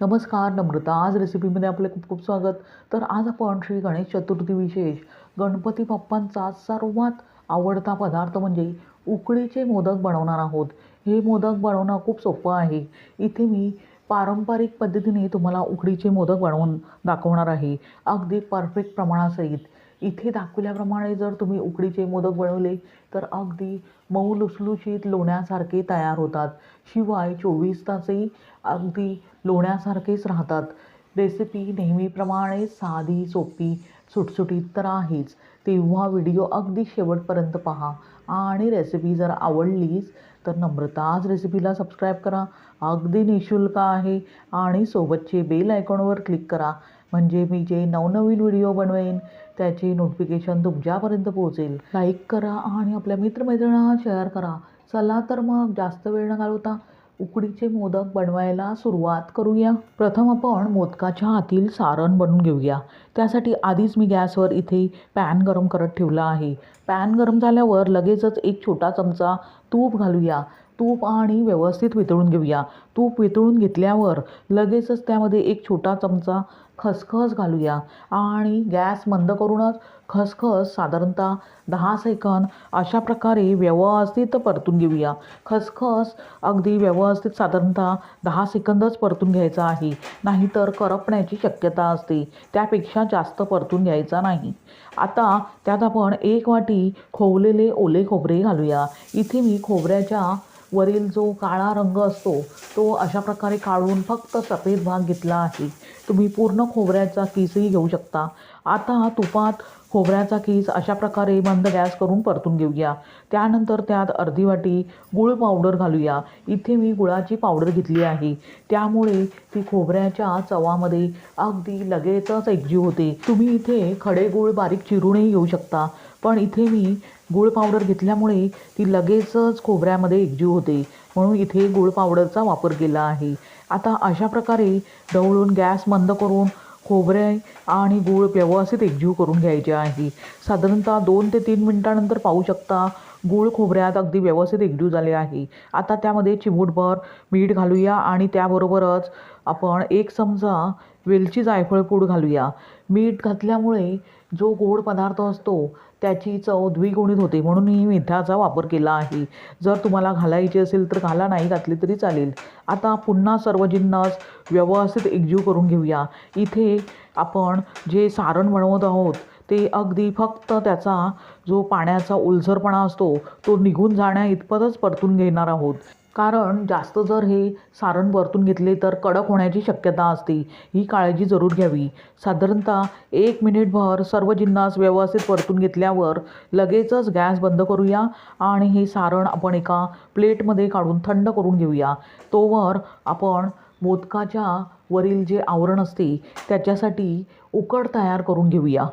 नमस्कार नम्रता आज रेसिपीमध्ये आपले खूप खूप स्वागत. तर आज आपण श्री गणेश चतुर्थी विशेष गणपती बाप्पांचा सर्वात आवडता पदार्थ म्हणजे उकडीचे मोदक बनवणार आहोत. हे मोदक बनवणं खूप सोपं आहे. इथे मी पारंपरिक पद्धतीने तुम्हाला उकडीचे मोदक बनवून दाखवणार आहे. अगदी परफेक्ट प्रमाणासहित. इथे दाखवल्याप्रमाणे जर तुम्ही उकडीचे मोदक बनवले तर अगदी मऊ लुसलुशीत लोण्यासारखे तयार होतात. शिवाय चोवीस तासही अगदी लोण्यासारखेच राहतात. रेसिपी नेहमीप्रमाणे साधी सोपी सुटसुटीत तर आहेच. तेव्हा व्हिडिओ अगदी शेवटपर्यंत पहा. आणि रेसिपी जर आवडलीच तर नम्रताच रेसिपीला सबस्क्राईब करा. अगदी निशुल्क आहे. आणि सोबतचे बेल आयकॉनवर क्लिक करा. म्हणजे मी जे नवनवीन व्हिडिओ बनवेन त्याची नोटिफिकेशन तुमच्यापर्यंत पोहोचेल. लाईक करा आणि आपल्या मित्रमैत्रिणींना शेअर करा. चला तर मग जास्त वेळ न घालवता उकडीचे मोदक बनवायला सुरुवात करूया. प्रथम आपण मोदकाच्या आतील सारण बनवून घेऊया. त्यासाठी आधीच मी गॅसवर इथे पॅन गरम करत ठेवला आहे. पॅन गरम झाल्यावर लगेचच एक छोटा चमचा तूप घालूया. तूप आणि व्यवस्थित वितळून घेऊया. तूप वितळून घेतल्यावर लगेचच त्यामध्ये एक छोटा चमचा खसखस घालूया. आणि गॅस मंद करूनच खसखस साधारणतः दहा सेकंद अशा प्रकारे व्यवस्थित परतून घेऊया. खसखस अगदी व्यवस्थित साधारणतः दहा सेकंदच परतून घ्यायचा आहे. नाहीतर करपण्याची शक्यता असते. त्यापेक्षा जास्त परतून घ्यायचा नाही. आता त्यात आपण एक वाटी खोवलेले ओले खोबरे घालूया. इथे मी खोबऱ्याच्या वरील जो काळा रंग असतो तो अशा प्रकारे काढून फक्त सफेद भाग घेतला आहे. तुम्ही पूर्ण खोबऱ्याचा केसही घेऊ शकता. आता तुपात खोबऱ्याचा केस अशा प्रकारे मंद गॅस करून परतून घेऊया. त्यानंतर त्यात अर्धी वाटी गुळ पावडर घालूया. इथे मी गुळाची पावडर घेतली आहे. त्यामुळे ती खोबऱ्याच्या चवामध्ये अगदी लगेचच एकजीव होते. तुम्ही इथे खडे गुळ बारीक चिरूनही घेऊ शकता. पण इथे मी गूळ पावडर घेतल्यामुळे ती लगेचच खोबऱ्यामध्ये एकजीव होते. म्हणून इथे गूळ पावडरचा वापर केला आहे. आता अशा प्रकारे ढवळून गॅस बंद करून खोबरे आणि गूळ व्यवस्थित एकजीव करून घ्यायचे आहे. साधारणतः दोन ते तीन मिनटानंतर पाहू शकता गूळ खोबऱ्यात अगदी व्यवस्थित एकजीव झाले आहे. आता त्यामध्ये चिमूटभर मीठ घालूया आणि त्याबरोबरच आपण एक चमचा वेलची जायफळ पूड घालूया. मीठ घातल्यामुळे जो गोड पदार्थ असतो त्याची चव द्विगुणित होते म्हणून मी मिठाचा वापर केला आहे. जर तुम्हाला घालायची असेल तर घाला नाही घातली तरी चालेल. आता पुन्हा सर्व जिन्नस व्यवस्थित एकजीव करून घेऊया. इथे आपण जे सारण बनवत आहोत ते अगदी फक्त त्याचा जो पाण्याचा ओलसरपणा असतो तो निघून जाण्या इतपतच परतून घेणार आहोत. कारण जास्त जर हे सारण परतून घेतले तर कडक होण्याची शक्यता असते. ही काळजी जरूर घ्यावी. साधारणतः एक मिनिटभर सर्व जिन्नास व्यवस्थित परतून घेतल्यावर लगेचच गॅस बंद करूया आणि हे सारण आपण एका प्लेटमध्ये काढून थंड करून घेऊया. तोवर आपण मोदकाच्या वरील जे आवरण असते त्याच्यासाठी उकड तयार करून घेऊया.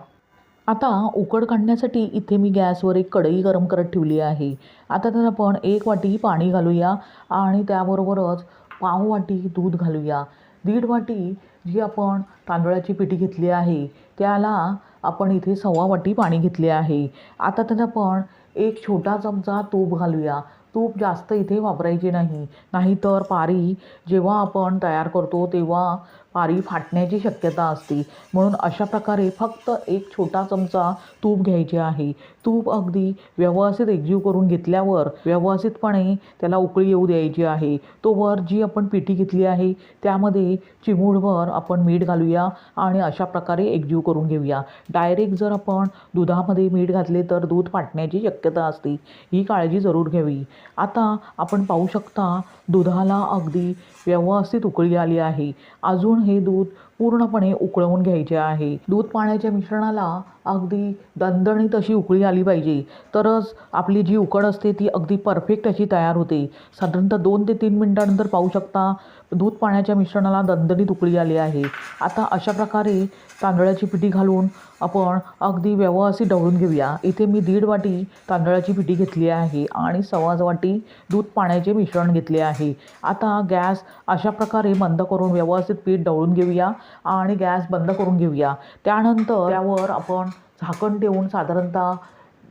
आता उकड काढण्यासाठी इथे मी गॅसवर एक कढई गरम करत ठेवली आहे. आता त्यात आपण एक वाटी पाणी घालूया आणि त्याबरोबरच पाव वाटी दूध घालूया. दीड वाटी जी आपण तांदळाची पिठी घेतली आहे त्याला आपण इथे सव्वा वाटी पाणी घेतले आहे. आता त्यात आपण एक छोटा चमचा तूप घालूया. तूप जास्त इथे वापरायचे नाही. नाहीतर पारी जेव्हा आपण तयार करतो तेव्हा पारी फाटण्याची शक्यता असते. म्हणून अशा प्रकारे फक्त एक छोटा चमचा तूप घ्यायचे आहे. तूप अगदी व्यवस्थित एकजीव करून घेतल्यावर व्यवस्थितपणे त्याला उकळी येऊ द्यायची आहे. तोवर जी आपण पिठी घेतली आहे त्यामध्ये चिमूडवर आपण मीठ घालूया आणि अशा प्रकारे एकजीव करून घेऊया. डायरेक्ट जर आपण दुधामध्ये मीठ घातले तर दूध फाटण्याची शक्यता असते. ही काळजी जरूर घ्यावी. आता आपण पाहू शकता दुधाला अगदी व्यवस्थित उकळी आली आहे. अजून हे दूध पूर्णपणे उकळवून घ्यायचे आहे. दूध पाण्याच्या मिश्रणाला अगदी दणदणीत अशी उकळी आली पाहिजे. तरच आपली जी उकड असते ती अगदी परफेक्ट अशी तयार होते. साधारणतः दोन ते तीन मिनटानंतर पाहू शकता दूध पाण्याच्या मिश्रणाला दणदणीत उकळी आली आहे. आता अशा प्रकारे तांदळाची पिठी घालून आपण अगदी व्यवस्थित ढवळून घेऊया. इथे मी दीड वाटी तांदळाची पिठी घेतली आहे आणि सव्वा वाटी दूध पाण्याचे मिश्रण घेतले आहे. आता गॅस अशा प्रकारे बंद करून व्यवस्थित पीठ ढवळून घेऊया. आणि गॅस बंद करून घेऊया. त्यानंतर त्यावर आपण झाकण ठेवून साधारणतः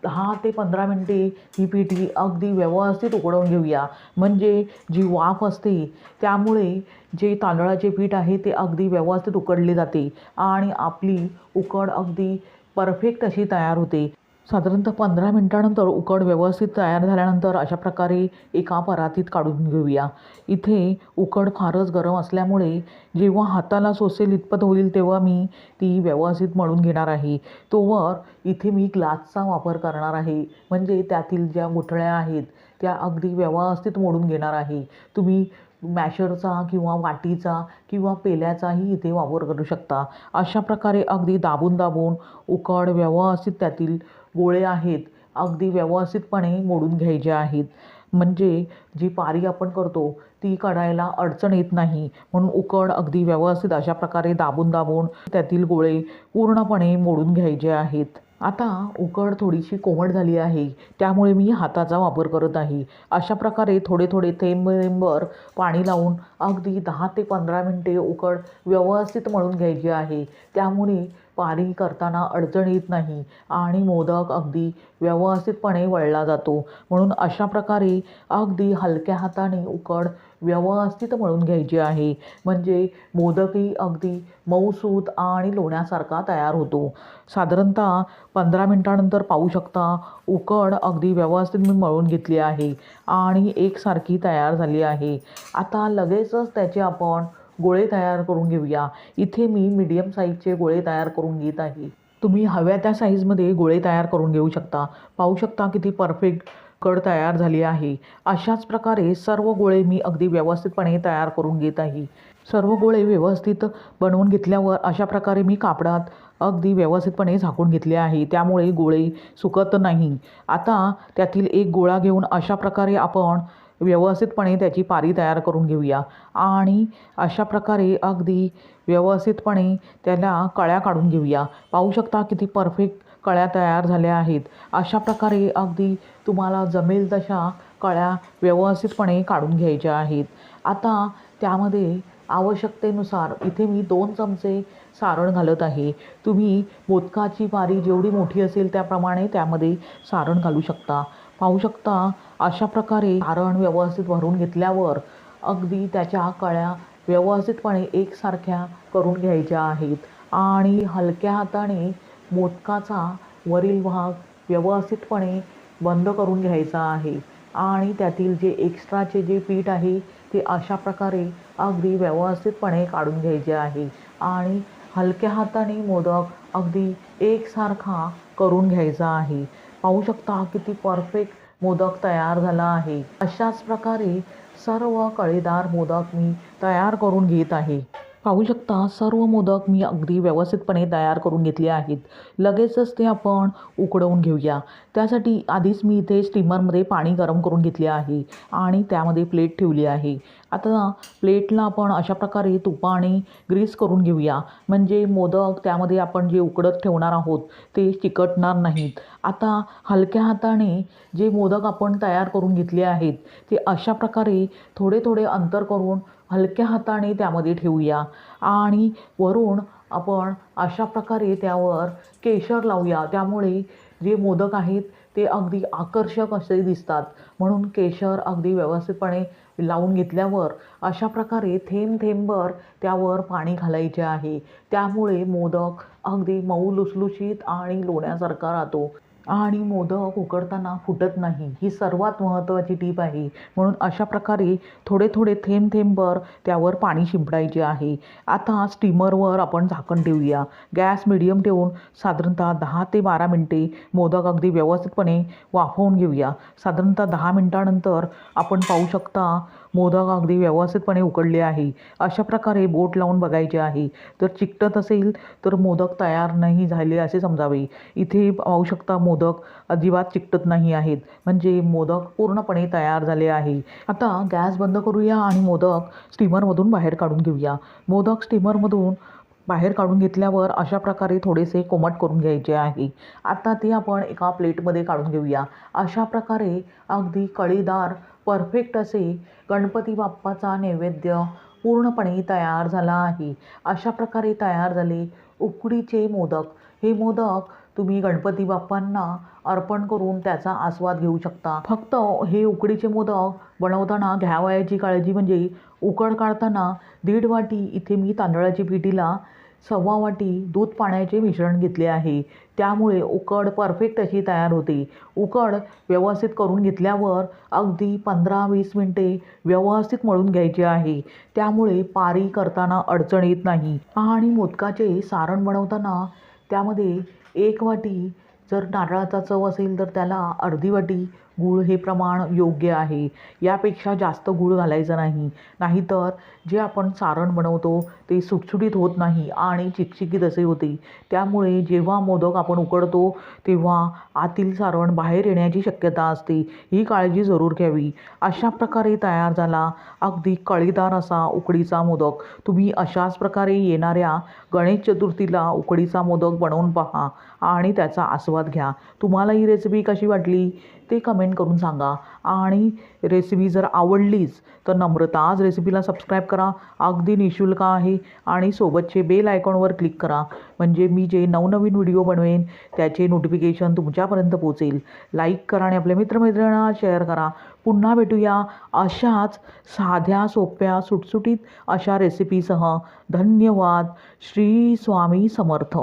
दहा ते पंधरा मिनटे ही पिठी अगदी व्यवस्थित उकडवून घेऊया. म्हणजे जी वाफ असते त्यामुळे जे तांदळाचे पीठ आहे ते अगदी व्यवस्थित उकडले जाते आणि आपली उकड अगदी परफेक्ट अशी तयार होते. साधारणतः पंधरा मिनटानंतर उकड व्यवस्थित तयार झाल्यानंतर अशा प्रकारे एका परातीत काढून घेऊया. इथे उकड फारच गरम असल्यामुळे जेव्हा हाताला सोसेल इतपत होईल तेव्हा मी ती व्यवस्थित मळून घेणार आहे. तोवर इथे मी ग्लासचा वापर करणार आहे. म्हणजे त्यातील ज्या गुठळ्या आहेत त्या अगदी व्यवस्थित मोडून घेणार आहे. तुम्ही मॅशरचा किंवा वाटीचा किंवा पेल्याचाही इथे वापर करू शकता. अशा प्रकारे अगदी दाबून दाबून उकड व्यवस्थित त्यातील गोळे आहेत अगदी व्यवस्थितपणे मोडून घ्यायचे आहेत. म्हणजे जी पारी आपण करतो ती काढायला अडचण येत नाही. म्हणून उकड अगदी व्यवस्थित अशा प्रकारे दाबून दाबून त्यातील गोळे पूर्णपणे मोडून घ्यायचे आहेत. आता उकड थोडीशी कोमट झाली आहे त्यामुळे मी हाताचा वापर करत आहे. अशा प्रकारे थोडे थोडे थेंब थेंबर पाणी लावून अगदी दहा ते पंधरा मिनटे उकड व्यवस्थित मळून घ्यायची आहे. त्यामुळे पारी करताना अडचण येत नाही आणि मोदक अगदी व्यवस्थितपणे वळला जातो. म्हणून अशा प्रकारे अगदी हलक्या हाताने उकड व्यवस्थित मळून घ्यायची आहे. म्हणजे मोदकही अगदी मऊसूत आणि लोण्यासारखा तयार होतो. साधारणतः पंधरा मिनटानंतर पाहू शकता उकड अगदी व्यवस्थित मी मळून घेतली आहे आणि एकसारखी तयार झाली आहे. आता लगेचच त्याचे आपण गोळे तयार करून घेऊया. इथे मी मीडियम साईजचे गोळे तयार करून घेत आहे. तुम्ही हव्या त्या साईजमध्ये गोळे तयार करून घेऊ शकता. पाहू शकता किती परफेक्ट कड तयार झाली आहे. अशाच प्रकारे सर्व गोळे मी अगदी व्यवस्थितपणे तयार करून घेत आहे. सर्व गोळे व्यवस्थित बनवून घेतल्यावर अशा प्रकारे मी कापडात अगदी व्यवस्थितपणे झाकून घेतले आहे. त्यामुळे गोळे सुकत नाही. आता त्यातील एक गोळा घेऊन अशा प्रकारे आपण व्यवस्थितपणे त्याची पारी तयार करून घेऊया. आणि अशा प्रकारे अगदी व्यवस्थितपणे त्याला कळ्या काढून घेऊया. पाहू शकता किती परफेक्ट कळ्या तयार झाल्या आहेत. अशा प्रकारे अगदी तुम्हाला जमेल तशा कळ्या व्यवस्थितपणे काढून घ्यायच्या आहेत. आता त्यामध्ये आवश्यकतेनुसार इथे मी दोन चमचे सारण घालत आहे. तुम्ही मोदकाची पारी जेवढी मोठी असेल त्याप्रमाणे त्यामध्ये सारण घालू शकता. पाहू शकता अशा प्रकारे सारण व्यवस्थित भरून घेतल्यावर अगदी त्याच्या कळ्या व्यवस्थितपणे एकसारख्या करून घ्यायच्या आहेत. आणि हलक्या हाताने मोदकाचा वरील भाग व्यवस्थितपणे बंद करून घ्यायचा आहे. आणि त्यातील जे एक्स्ट्राचे जे पीठ आहे ते अशा प्रकारे अगदी व्यवस्थितपणे काढून घ्यायचे आहे. आणि हलक्या हाताने मोदक अगदी एकसारखा करून घ्यायचा आहे. पाहू शकता किती परफेक्ट मोदक तयार झाला आहे. अशाच प्रकारे सर्व कळीदार मोदक मी तयार करून घेत आहे. पाहू शकता सर्व मोदक मी अगदी व्यवस्थितपणे तयार करून घेतले आहेत. लगेचच ते आपण उकडवून घेऊया. त्यासाठी आधीच मी इथे स्टीमरमध्ये पाणी गरम करून घेतले आहे आणि त्यामध्ये प्लेट ठेवली आहे. आता प्लेटला आपण अशा प्रकारे तुपाने ग्रीस करून घेऊया. म्हणजे मोदक त्यामध्ये आपण जे उकडत ठेवणार आहोत ते चिकटणार नाहीत. आता हलक्या हाताने जे मोदक आपण तयार करून घेतले आहेत ते अशा प्रकारे थोडे थोडे अंतर करून हलक्या हाताने त्यामध्ये ठेवूया. आणि वरून आपण अशा प्रकारे त्यावर केशर लावूया. त्यामुळे जे मोदक आहेत ते अगदी आकर्षक असे दिसतात. म्हणून केशर अगदी व्यवस्थितपणे लावून घेतल्यावर अशा प्रकारे थेंब थेंबभर त्यावर पाणी घालायचे आहे. त्यामुळे मोदक अगदी मऊ लुसलुशीत आणि लोण्यासारखा राहतो. आणि मोदक उकडताना फुटत नाही. ही सर्वात महत्त्वाची टीप आहे. म्हणून अशा प्रकारे थोडे थोडे थेंब थेंबभर त्यावर पाणी शिंपडायचे आहे. आता स्टीमरवर आपण झाकण ठेवूया. गॅस मिडियम ठेवून साधारणतः दहा ते बारा मिनटे मोदक अगदी व्यवस्थितपणे वाफवून घेऊया. साधारणतः दहा मिनटानंतर आपण पाहू शकता मोदक अगदी व्यवस्थितपणे उकडले आहे. अशा प्रकारे बोट लावून बघायचे आहे. जर चिकटत असेल तर मोदक तयार नाही झाले असे समजावे. इथे पाहू शकता मोदक अजिबात चिकटत नाही आहेत. म्हणजे मोदक पूर्णपणे तयार झाले आहे. आता गॅस बंद करूया आणि मोदक स्टीमरमधून बाहेर काढून घेऊया. मोदक स्टीमरमधून बाहेर काढून घेतल्यावर अशा प्रकारे थोडेसे कोमट करून घ्यायचे आहे. आता ते आपण एका प्लेटमध्ये काढून घेऊया. अशा प्रकारे अगदी कळीदार परफेक्ट असे गणपती बाप्पाचा नैवेद्य पूर्णपणे तयार झाला आहे. अशा प्रकारे तयार झाले उकडीचे मोदक. हे मोदक तुम्ही गणपती बाप्पांना अर्पण करून त्याचा आस्वाद घेऊ शकता. फक्त हे उकडीचे मोदक बनवताना घ्यावयाची काळजी म्हणजे उकड काढताना दीड वाटी इथे मी तांदळाची पिठीला सव्वा वाटी दूध पाण्याचे मिश्रण घेतले आहे. त्यामुळे उकड परफेक्ट अशी तयार होते. उकड व्यवस्थित करून घेतल्यावर अगदी पंधरा वीस मिनटे व्यवस्थित मळून घ्यायचे आहे. त्यामुळे पारी करताना अडचण येत नाही. आणि मोदकाचे सारण बनवताना त्यामध्ये एक वाटी जर नारळाचा चव असेल तर त्याला अर्धी वाटी गूळ हे प्रमाण योग्य आहे. यापेक्षा जास्त गूळ घालायचं नाही. नाहीतर जे आपण सारण बनवतो ते सुटसुटीत होत नाही आणि चिकचिकीत असे होते. त्यामुळे जेव्हा मोदक आपण उकडतो तेव्हा आतील सारण बाहेर येण्याची शक्यता असते. ही काळजी जरूर घ्यावी. अशा प्रकारे तयार झाला अगदी कळीदार असा उकडीचा मोदक. तुम्ही अशाच प्रकारे येणाऱ्या गणेश चतुर्थीला उकडीचा मोदक बनवून पहा आणि त्याचा आस्वाद घ्या. तुम्हाला ही रेसिपी कशी वाटली? ते कमेंट करून सांगा. आणि रेसिपी जर आवडलीच तर नम्रता आज रेसिपीला सबस्क्राईब करा. अगदी निशुल्क आहे. आणि सोबतचे बेल आयकॉनवर क्लिक करा. म्हणजे मी जे नवनवीन व्हिडिओ बनवेन त्याचे नोटिफिकेशन तुमच्यापर्यंत पोहोचेल. लाईक करा आणि आपल्या मित्रमैत्रिणींना शेअर करा. पुन्हा भेटूया अशाच साध्या सोप्या सुटसुटीत अशा रेसिपीसह धन्यवाद. श्री स्वामी समर्थ.